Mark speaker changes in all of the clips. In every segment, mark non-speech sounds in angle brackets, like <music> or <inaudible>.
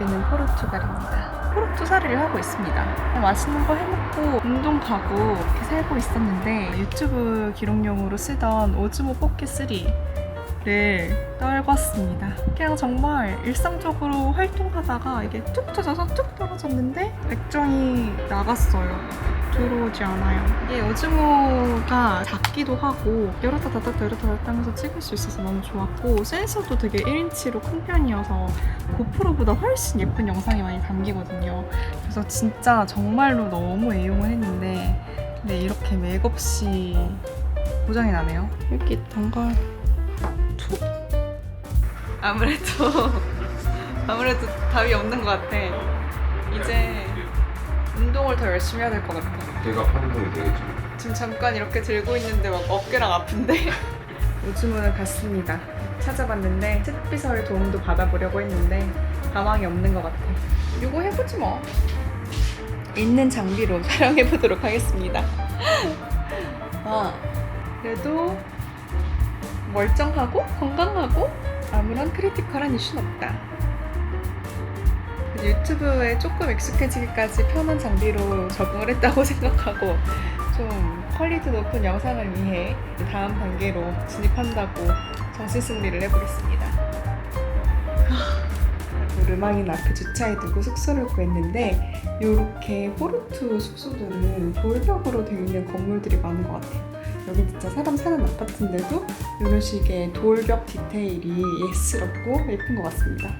Speaker 1: 여기는 포르투갈입니다. 포르투살이를 하고 있습니다. 맛있는 거 해먹고 운동 가고 이렇게 살고 있었는데 유튜브 기록용으로 쓰던 오즈모 포켓 3를 떨궜습니다. 그냥 정말 일상적으로 활동하다가 이게 툭 터져서 툭 떨어졌는데 액정이 나갔어요. 들어오지 않아요. 이게 오즈모가 작기도 하고 열었다 닫았다 열었다 닫았다 하면서 찍을 수 있어서 너무 좋았고 센서도 되게 1인치로 큰 편이어서 고프로보다 훨씬 예쁜 영상이 많이 담기거든요. 그래서 진짜 정말로 너무 애용을 했는데 근데 이렇게 맥없이 고장이 나네요. 여기 걸 툭. 아무래도 <laughs> 아무래도 답이 없는 것 같아. 이제 운동을 더 열심히 해야 될 것 같아.
Speaker 2: 걔가 활동이 되겠지.
Speaker 1: 지금 잠깐 이렇게 들고 있는데 막 어깨랑 아픈데? <laughs> 오즈문을 갔습니다. 찾아봤는데 햇비설 도움도 받아보려고 했는데 가망이 없는 것 같아. 이거 해보지 뭐. 있는 장비로 <laughs> 촬영해보도록 하겠습니다. 아, <laughs> 그래도 멀쩡하고 건강하고 아무런 크리티컬한 이슈는 없다 유튜브에 조금 익숙해지기까지 편한 장비로 적응을 했다고 <laughs> 생각하고 좀 퀄리티 높은 영상을 위해 다음 단계로 진입한다고 정신 승리를 해보겠습니다. 하, 르망인 앞에 주차해 두고 숙소를 구했는데 이렇게 포르투 숙소들은 돌벽으로 되어 있는 건물들이 많은 것 같아요. 여기 진짜 사람 사는 아파트인데도 이런 식의 돌벽 디테일이 예스럽고 예쁜 것 같습니다.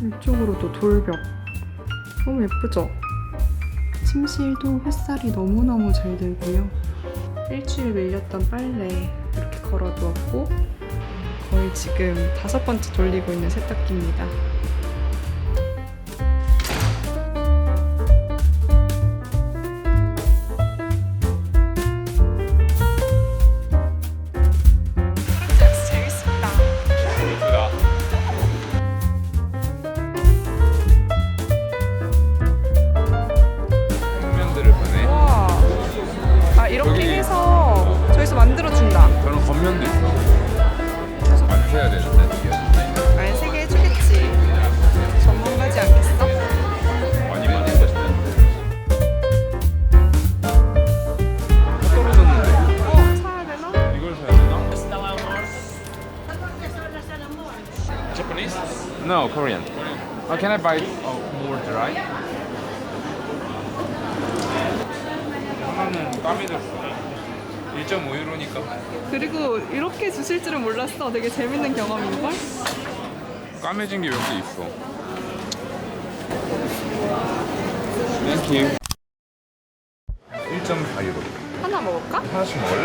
Speaker 1: 이쪽으로도 돌벽 너무 예쁘죠? 침실도 햇살이 너무너무 잘 들고요. 일주일 밀렸던 빨래 이렇게 걸어 두었고 거의 지금 다섯 번째 돌리고 있는 세탁기입니다.
Speaker 2: Can I buy uh, more dry? 하나는 땀이 들었어. 1.5유로니까
Speaker 1: 그리고 이렇게 주실 줄은 몰랐어. 되게 재밌는 경험인걸?
Speaker 2: 까매진 게 몇 개 있어. Thank you. 1.4유로.
Speaker 1: 하나 먹을까?
Speaker 2: 하나씩 먹을래?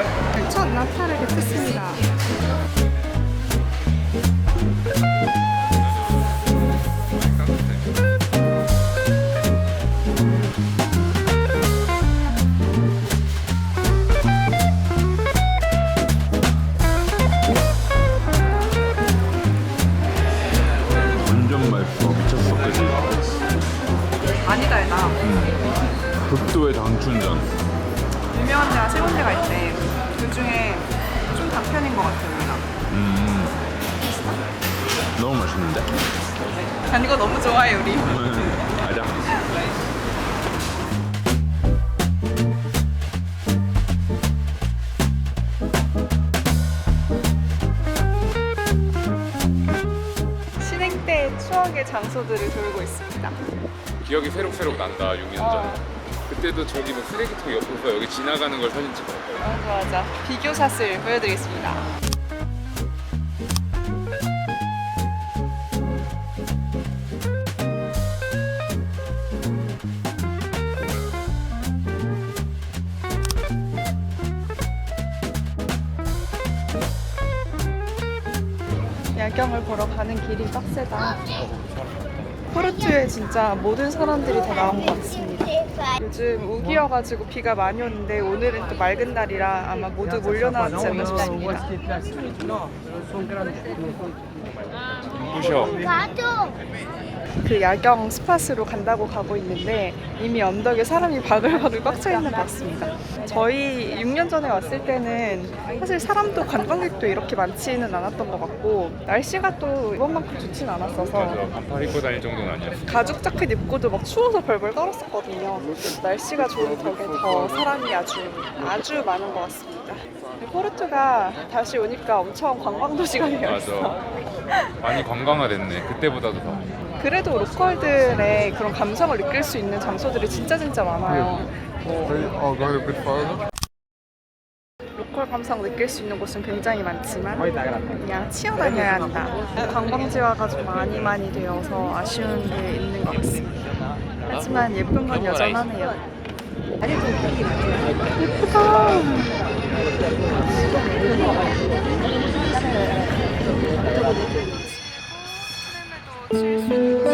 Speaker 1: 유명한 데가 세 군데가 있대. 그 중에 좀 단편인 것 같아, 여기가.
Speaker 2: 음. 너무 맛있는데?
Speaker 1: 난 이거 너무 좋아해, 우리.
Speaker 2: 가자.
Speaker 1: 신행 때 추억의 장소들을 돌고 있습니다.
Speaker 2: 기억이 새록새록 난다. 6년 전.
Speaker 1: 어.
Speaker 2: 그때도 저기 뭐 쓰레기통 옆에서 여기 지나가는 걸 사진 찍어.
Speaker 1: 맞아, 맞아. 비교샷을 보여드리겠습니다. 야경을 보러 가는 길이 빡세다. 포르투에 진짜 모든 사람들이 다 나온 것 같습니다. 요즘 우기여가지고 비가 많이 오는데 오늘은 또 맑은 날이라 아마 모두 몰려 나왔지 않나 싶습니다.
Speaker 2: 부셔.
Speaker 1: 그 야경 스팟으로 간다고 가고 있는데 이미 언덕에 사람이 바글바글 꽉 차 있는 것 같습니다. 저희 6년 전에 왔을 때는 사실 사람도 관광객도 이렇게 많지는 않았던 것 같고 날씨가 또 이번만큼 좋진 않았어서.
Speaker 2: 반팔 입고 다닐 정도는 아니었어.
Speaker 1: 가죽 자켓 입고도 막 추워서 벌벌 떨었었거든요. 날씨가 좋은 덕에 더 사람이 아주 아주 많은 것 같습니다. 포르투가 다시 오니까 엄청 관광 도시가 되었어.
Speaker 2: 맞아. 많이 관광화됐네. 그때보다도 더.
Speaker 1: 그래도 로컬들의 그런 감성을 느낄 수 있는 장소들이 진짜 진짜 많아요.
Speaker 2: Go a bit further.
Speaker 1: 로컬 감성 느낄 수 있는 곳은 굉장히 많지만 그냥 치어다녀야 한다. 관광지화가 좀 많이 많이 되어서 아쉬운 게 있는 것 같습니다. 하지만 예쁜 건 여전하네요. 예쁘다. 오늘은 생각보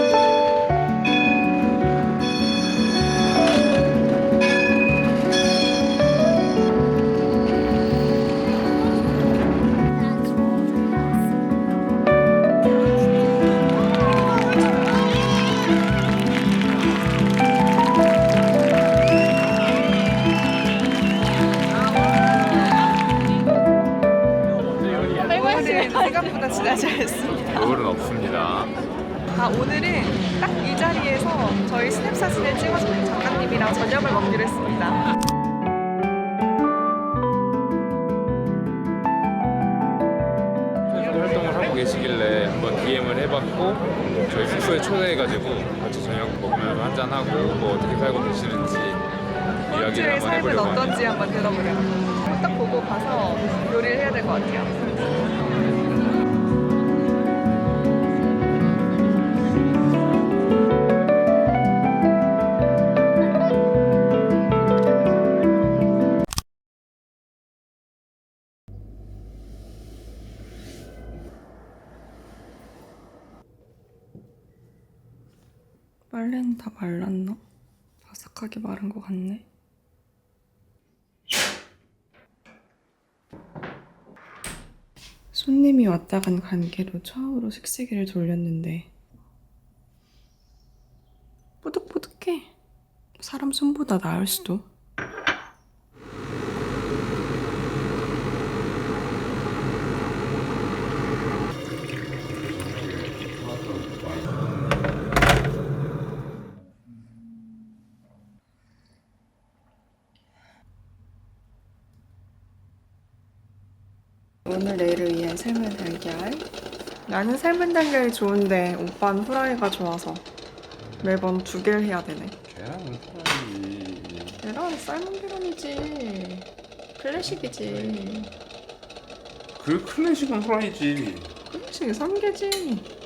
Speaker 1: 아 오늘은 딱 이 자리에서 저희 스냅 사진을 찍어주는 작가님이랑 저녁을 먹기로 했습니다.
Speaker 2: 활동을 하고 계시길래 한번 DM을 해봤고 저희 숙소에 초대해가지고 같이 저녁 먹으면서 한잔하고 뭐 어떻게 살고 계시는지 이야기를 한번
Speaker 1: 삶은
Speaker 2: 해보려고 합니다.
Speaker 1: 어떤지 한번 들어보려고. 딱 보고 가서 요리를 해야 될 것 같아요. 빨래는 다 말랐나? 바삭하게 마른 것 같네. 손님이 왔다 간 관계로 처음으로 식세기를 돌렸는데 뽀득뽀득해. 사람 손보다 나을 수도. 오늘 내일을 위한 삶은 달걀. 나는 삶은 달걀이 좋은데 오빠는 후라이가 좋아서 매번 두 개를 해야 되네.
Speaker 2: 계란은 사람이
Speaker 1: 계란 삶은 계란이지. 클래식이지.
Speaker 2: 그 클래식은 후라이지.
Speaker 1: 클래식이 3개지.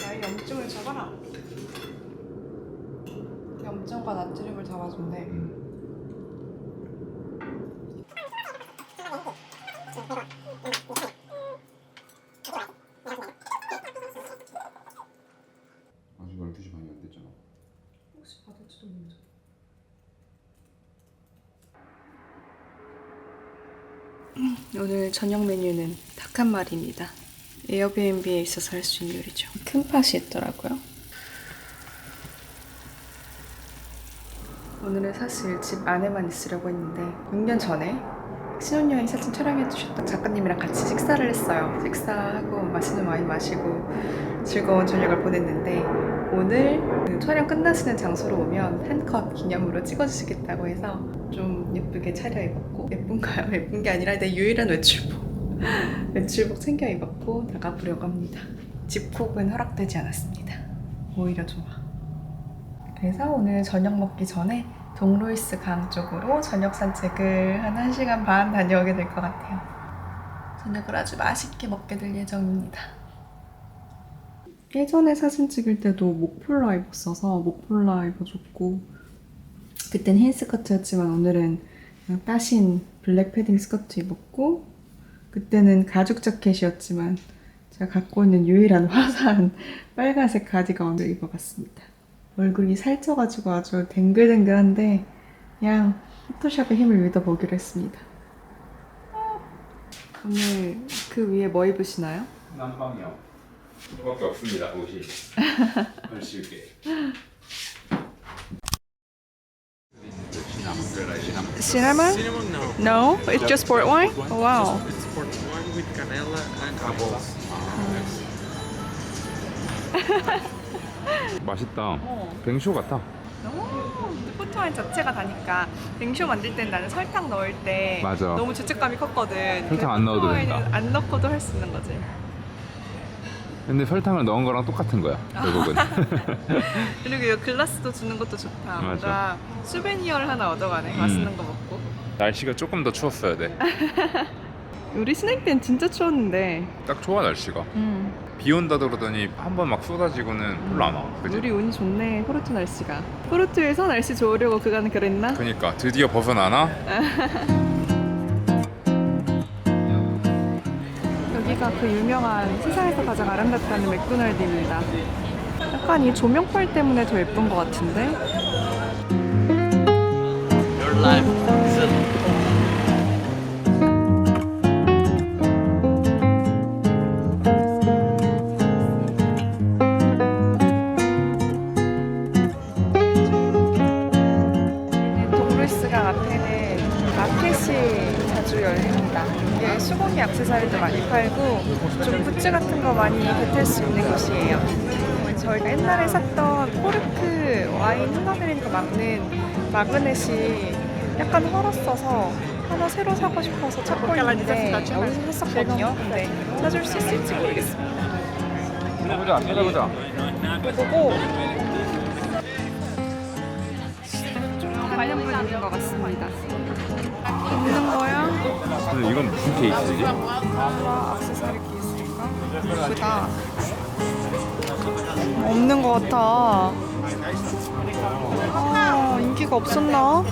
Speaker 1: 나의 염증을 잡아라. 염증과 나트륨을 잡아준대.
Speaker 2: 아직 12시 반이 안 됐잖아.
Speaker 1: 혹시 받을지도 모르죠. 오늘 저녁 메뉴는 닭 한 마리입니다. 에어비앤비에 있어서 할 수 있는 요리죠. 큰 팥이 있더라고요. 오늘은 사실 집 안에만 있으려고 했는데 6년 전에 신혼여행 사진 촬영해 주셨던 작가님이랑 같이 식사를 했어요. 식사하고 맛있는 와인 마시고 즐거운 저녁을 보냈는데 오늘 그 촬영 끝나시는 장소로 오면 한 컷 기념으로 찍어주시겠다고 해서 좀 예쁘게 차려입었고 예쁜가요? <laughs> 예쁜 게 아니라 내 유일한 외출복 <laughs> 외출복 챙겨 입었고 나가보려고 합니다. 집콕은 허락되지 않았습니다. 오히려 좋아. 그래서 오늘 저녁 먹기 전에 동로이스 강 쪽으로 저녁 산책을 한 1시간 반 다녀오게 될 것 같아요. 저녁을 아주 맛있게 먹게 될 예정입니다. 예전에 사진 찍을 때도 목폴라 입었어서 목폴라 입어줬고 그땐 흰 스커트였지만 오늘은 그냥 따신 블랙 패딩 스커트 입었고 그때는 가죽 자켓이었지만 제가 갖고 있는 유일한 <laughs> 화사한 빨간색 가디건을 입어봤습니다. 얼굴이 살쪄가지고 아주 댕글댕글한데 그냥 포토샵의 힘을 믿어보기로 했습니다. 오늘 그 위에 뭐 입으시나요?
Speaker 2: 난방이요. 이거밖에 없습니다 옷이. <laughs> 걸칠게.
Speaker 1: Cinnamon?
Speaker 3: Cinnamon, no.
Speaker 1: No, it's just port wine. Oh, wow.
Speaker 3: It's port wine with canela and apples.
Speaker 2: 맛있다.
Speaker 1: 어.
Speaker 2: 뱅쇼 같아.
Speaker 1: 포트 와인 자체가 다니까 냉쇼 만들 땐 나는 설탕 넣을 때
Speaker 2: 맞아.
Speaker 1: 너무 죄책감이 컸거든.
Speaker 2: 설탕 안 넣어도
Speaker 1: 포트 와인은
Speaker 2: 된다.
Speaker 1: 안 넣고도 할 수 있는 거지.
Speaker 2: 근데 설탕을 넣은 거랑 똑같은 거야 결국은. <laughs>
Speaker 1: 그리고 이 글라스도 주는 것도 좋다.
Speaker 2: 맞아.
Speaker 1: 뭔가 수베니어를 하나 얻어가네.
Speaker 2: 음.
Speaker 1: 맛있는 거 먹고.
Speaker 2: 날씨가 조금 더 추웠어야 돼. <laughs>
Speaker 1: 우리 스낵 때는 진짜 추웠는데.
Speaker 2: 딱 좋아 날씨가.
Speaker 1: 음.
Speaker 2: 비 온다 그러더니 한 번 막 쏟아지고는 별로 안 와. 그지?
Speaker 1: 우리 운이 좋네. 포르투 날씨가. 포르투에서 날씨 좋으려고 그간 그랬나?
Speaker 2: 그니까 드디어 벗어나나? <laughs>
Speaker 1: 여기가 그 유명한 세상에서 가장 아름답다는 맥도날드입니다. 약간 이 조명빨 때문에 더 예쁜 것 같은데? 좀 굿즈 같은 거 많이 배틀 수 있는 곳이에요. 저희가 옛날에 샀던 포르크 와인 흘러내리는 거 막는 마그넷이 약간 헐었어서 하나 새로 사고 싶어서 찾고 있는데 여기서 샀었거든요. 근데 찾을 수 있을지 모르겠습니다.
Speaker 2: 찾아보자 찾아보자.
Speaker 1: 보고 관련 분 있는 것 같습니다. 있는 거야?
Speaker 2: 근데 이건 무슨 케이스지?
Speaker 1: 와, 액세서리 케이스인가? 예쁘다. 없는 것 같아. 아, 인기가 없었나?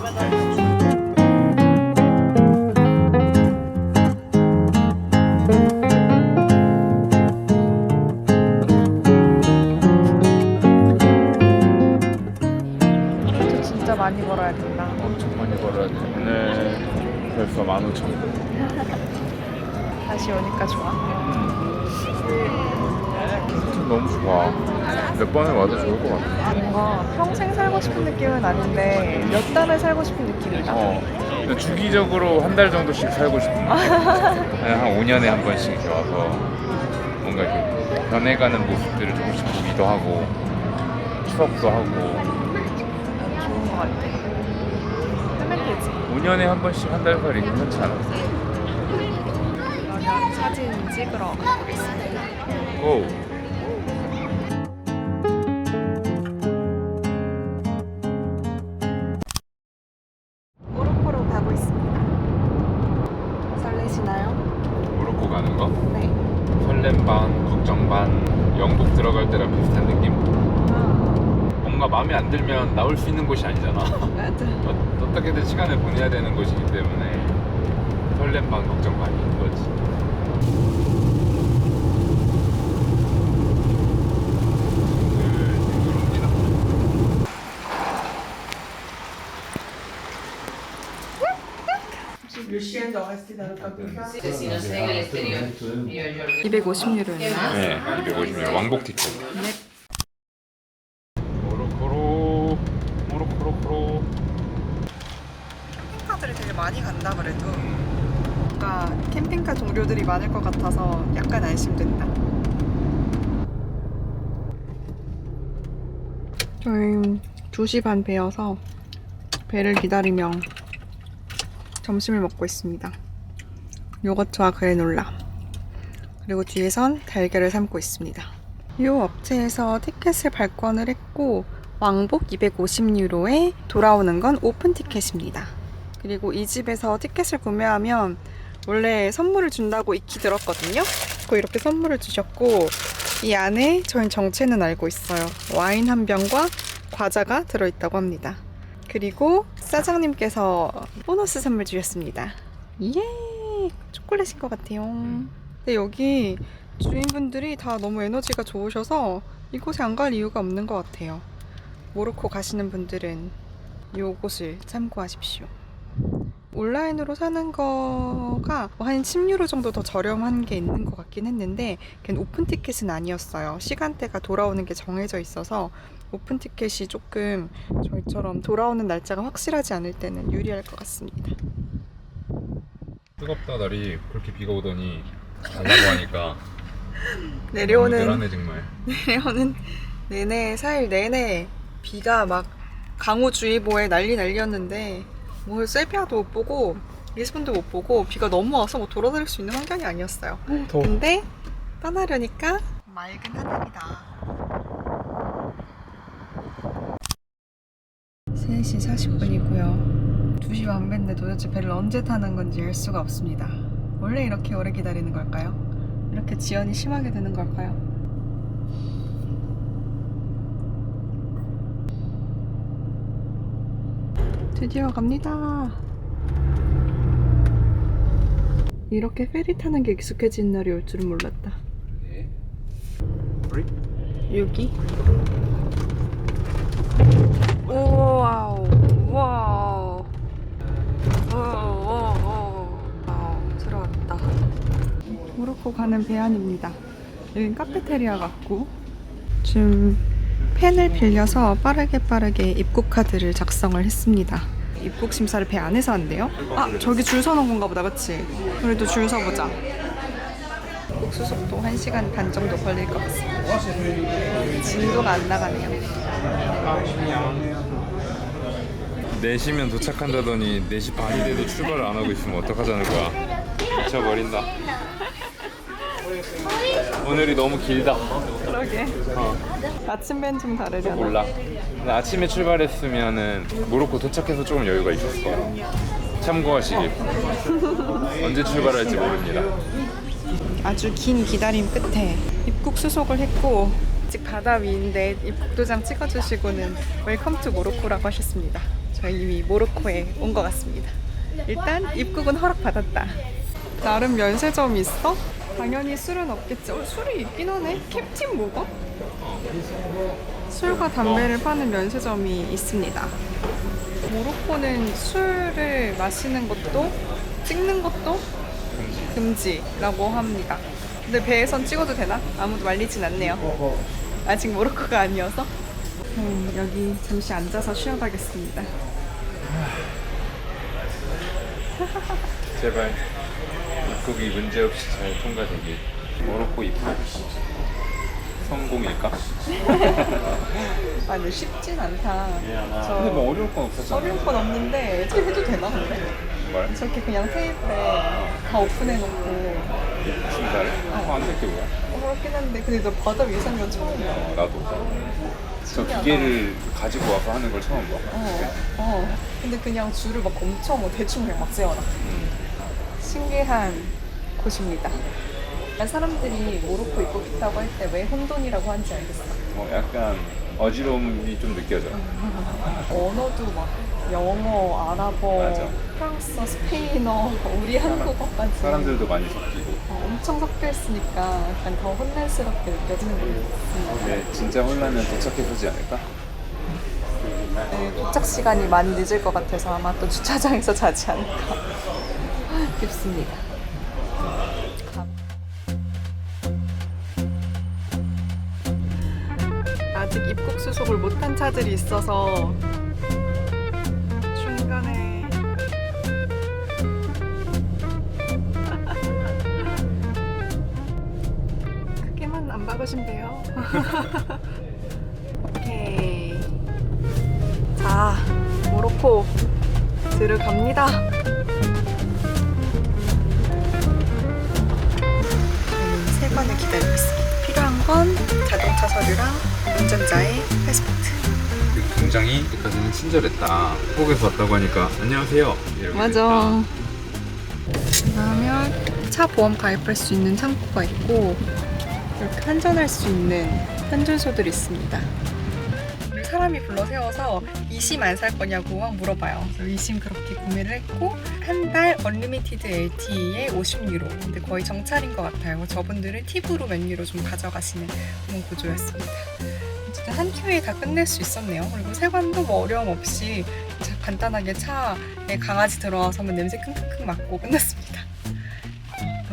Speaker 1: 진짜 많이 벌어야 된다.
Speaker 2: 엄청 많이 벌어야 돼. 오늘 벌써 15,000원.
Speaker 1: 다시 오니까 좋아.
Speaker 2: 몇 번에 와도 좋을 것 같아.
Speaker 1: 뭔가 평생 살고 싶은 느낌은 아닌데 몇 달을 살고 싶은 느낌이다.
Speaker 2: 어. 주기적으로 한 달 정도씩 살고 싶은 느낌. 그냥 <laughs> 한 5년에 한 번씩 이렇게 와서 뭔가 이렇게 변해가는 모습들을 조금씩 보기도 하고 추억도 하고
Speaker 1: 좋은 것 같아. 하면 되지.
Speaker 2: 5년에 한 번씩 한 달 살이 괜찮지 않아?
Speaker 1: 그러면 사진 찍으러 가보겠습니다.
Speaker 2: 오. 뭔가 마음에 안 들면 나올 수 있는 곳이 아니잖아.
Speaker 1: 맞아. <laughs>
Speaker 2: 어- 어떻게든 시간을 보내야 되는 곳이기 때문에 설렘 반, 걱정 반인 거지. 싱글싱글합니다.
Speaker 4: Asesinos en el exterior. Y yo, yo-
Speaker 1: 250유로였나?
Speaker 2: 네, 250명 왕복 티켓. 모로코로, 모로코로코로.
Speaker 1: 캠핑카들이 되게 많이 간다 그래도 뭔가 캠핑카 종류들이 많을 것 같아서 약간 안심된다. 저희 2시 반 배여서 배를 기다리며 점심을 먹고 있습니다. 요거트와 그래놀라 그리고 뒤에선 달걀을 삶고 있습니다. 이 업체에서 티켓을 발권을 했고 왕복 250유로에 돌아오는 건 오픈 티켓입니다. 그리고 이 집에서 티켓을 구매하면 원래 선물을 준다고 익히 들었거든요. 그리고 이렇게 선물을 주셨고 이 안에 저희 정체는 알고 있어요. 와인 한 병과 과자가 들어있다고 합니다. 그리고 사장님께서 보너스 선물 주셨습니다. 예, 초콜릿인 것 같아요. 근데 여기 주인분들이 다 너무 에너지가 좋으셔서 이곳에 안 갈 이유가 없는 것 같아요. 모로코 가시는 분들은 이곳을 참고하십시오. 온라인으로 사는 거가 뭐한 10유로 정도 더 저렴한 게 있는 것 같긴 했는데 걔는 오픈 티켓은 아니었어요. 시간대가 돌아오는 게 정해져 있어서 오픈 티켓이 조금 저희처럼 돌아오는 날짜가 확실하지 않을 때는 유리할 것 같습니다.
Speaker 2: 뜨겁다 날이 그렇게 비가 오더니 달라고 하니까 <laughs>
Speaker 1: 내려오는
Speaker 2: 늘하네 정말. <laughs>
Speaker 1: 내려오는 내내 4일 내내 비가 막 강우주의보에 난리 난리였는데 뭐 세비야도 못 보고 리스본도 못 보고 비가 너무 와서 뭐 돌아다닐 수 있는 환경이 아니었어요.
Speaker 2: 더워.
Speaker 1: 근데 떠나려니까 맑은 하늘이다. 3시 40분이고요. 2시 반배인데 도대체 배를 언제 타는 건지 알 수가 없습니다. 원래 이렇게 오래 기다리는 걸까요? 이렇게 지연이 심하게 되는 걸까요? 드디어 갑니다. 이렇게 페리 타는 게 익숙해진 날이 올 줄은 몰랐다.
Speaker 2: 네.
Speaker 1: 여기. 와우, 와우. 와우, 와우, 들어왔다. 모로코 가는 배안입니다. 여긴 카페테리아 같고 지금 펜을 빌려서 빠르게 빠르게 입국 카드를 작성을 했습니다. 입국 심사를 배 안에서 한대요. 아 저기 줄 서는 건가 보다, 그치? 그래도 줄 서보자. 수속도 1시간 반 정도 걸릴 것 같습니다. 진도가 안 나가네요.
Speaker 2: 4시면 도착한다더니 4시 반이 돼도 출발을 안 하고 있으면 어떡하자는 거야. 미쳐버린다. 오늘이 너무 길다.
Speaker 1: 그러게. 아침 벤좀 다르잖아.
Speaker 2: 몰라. 근데 아침에 출발했으면은 모로코 도착해서 조금 여유가 있었을 거야. 참고하시길. 언제 출발할지 모릅니다.
Speaker 1: 아주 긴 기다림 끝에 입국 수속을 했고 아직 바다 위인데 입국 도장 찍어주시고는 웰컴 투 모로코라고 하셨습니다. 저희 이미 모로코에 온 것 같습니다. 일단 입국은 허락받았다. 나름 면세점이 있어? 당연히 술은 없겠지. 어, 술이 있긴 하네. 캡틴 뭐가? 술과 담배를 파는 면세점이 있습니다. 모로코는 술을 마시는 것도 찍는 것도 금지라고 합니다. 근데 배에선 찍어도 되나? 아무도 말리진 않네요. 아직 모로코가 아니어서. 음, 여기 잠시 앉아서 쉬어가겠습니다.
Speaker 2: 제발 입국이 문제없이 잘 통과되길. 모로코 입국 성공일까? <laughs>
Speaker 1: 아, 근데 쉽진 않다. 저
Speaker 2: 근데 뭐 어려울 건 없었잖아.
Speaker 1: 어려운 건 없는데 어떻게 해도 되나 근데?
Speaker 2: 말?
Speaker 1: 저렇게 그냥 테이프에 다 오픈해놓고?
Speaker 2: 어, 안될 게 뭐야?
Speaker 1: 어, 그렇긴 한데 근데 너 바다 건 처음이야.
Speaker 2: 나도. 저
Speaker 1: 신기하다.
Speaker 2: 기계를 가지고 와서 하는 걸 처음 봐.
Speaker 1: 어, 어. 근데 그냥 줄을 막 엄청 뭐 대충 그냥 막 세워놔. 신기한 곳입니다. 사람들이 모로코 입국했다고 할 때 왜 혼돈이라고 하는지 알겠어.
Speaker 2: 어, 약간 어지러움이 좀 느껴져.
Speaker 1: 언어도 막 영어, 아랍어,
Speaker 2: 맞아.
Speaker 1: 프랑스어, 스페인어, 우리 한국어까지
Speaker 2: 사람들도 많이 섞이고.
Speaker 1: 어, 엄청 섞여 있으니까 약간 더 혼란스럽게 느껴지는 것 같습니다.
Speaker 2: 근데 진짜 혼란은 도착해서지 않을까?
Speaker 1: 네, 도착 시간이 많이 늦을 것 같아서 아마 또 주차장에서 <laughs> 자지 않을까 <laughs> 싶습니다. 아직 입국 수속을 못한 차들이 있어서 중간에 <laughs> 크게만 안 박으시면 돼요. 자, 모로코 들어갑니다. 저는 세 번을 기다리고 있습니다. 필요한 건 자동차 서류랑 운전자의 패스포트.
Speaker 2: 굉장히 여기까지는 친절했다. 한국에서 왔다고 하니까 안녕하세요.
Speaker 1: 맞아. 그러면 차 보험 가입할 수 있는 창구가 있고 이렇게 환전할 수 있는 환전소들이 있습니다. 사람이 불러 세워서 2심 안 살 거냐고 막 물어봐요. 그래서 2심 그렇게 구매를 했고 한 달 언리미티드 LTE에 50유로. 근데 거의 정찰인 것 같아요. 저분들은 팁으로 몇 유로 좀 가져가시는 그런 구조였습니다. 어쨌든 한 큐에 다 끝낼 수 있었네요. 그리고 세관도 뭐 어려움 없이 자- 간단하게 차에 강아지 들어와서만 냄새 킁킁킁 맡고 끝났습니다.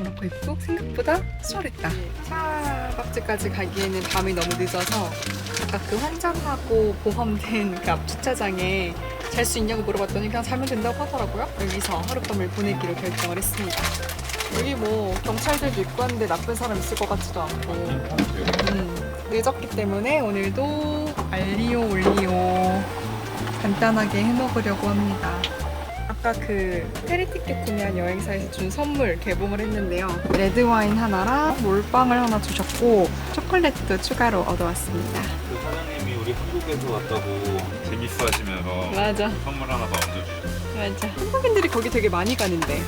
Speaker 1: 모로코 입국 생각보다 수월했다. 차박지까지 가기에는 밤이 너무 늦어서 아까 그 환전하고 보험된 그 앞 주차장에 잘 수 있냐고 물어봤더니 그냥 자면 된다고 하더라고요. 여기서 하룻밤을 보내기로 결정을 했습니다. 여기 뭐 경찰들도 있고 한데 나쁜 사람 있을 것 같지도 않고 음, 늦었기 때문에 오늘도 알리오 올리오 간단하게 해먹으려고 합니다. 아까 그 페리 티켓 구매한 여행사에서 준 선물 개봉을 했는데요. 레드 와인 하나랑 몰빵을 하나 주셨고 초콜릿도 추가로 얻어왔습니다.
Speaker 2: 그 사장님이 우리 한국에서 왔다고 재밌어 하시면서
Speaker 1: 맞아,
Speaker 2: 선물 하나 더 얹어주셨어요.
Speaker 1: 맞아. 한국인들이 거기 되게 많이 가는데.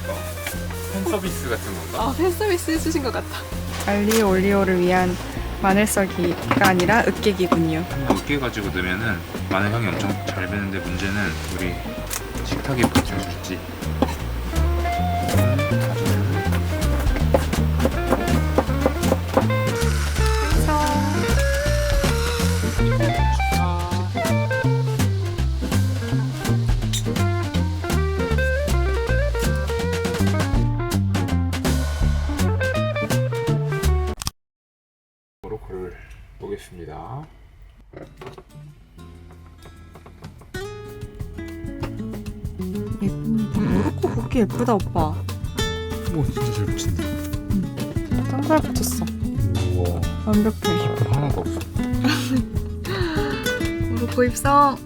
Speaker 2: 팬 서비스 같은 건가?
Speaker 1: 아, 팬서비스 해주신 것 같다. 알리오 올리오를 위한 마늘 썰기가 아니라 으깨기군요.
Speaker 2: 한번 으깨 가지고 넣으면은 마늘 향이 엄청 잘 배는데 문제는 우리 식탁에 붙여줄지.
Speaker 1: 예쁘다 오빠.
Speaker 2: 오 진짜 잘 붙인다.
Speaker 1: 짱잘 붙였어.
Speaker 2: 우와
Speaker 1: 완벽해.
Speaker 2: 하나도 없어. <laughs>
Speaker 1: 모로코 입성.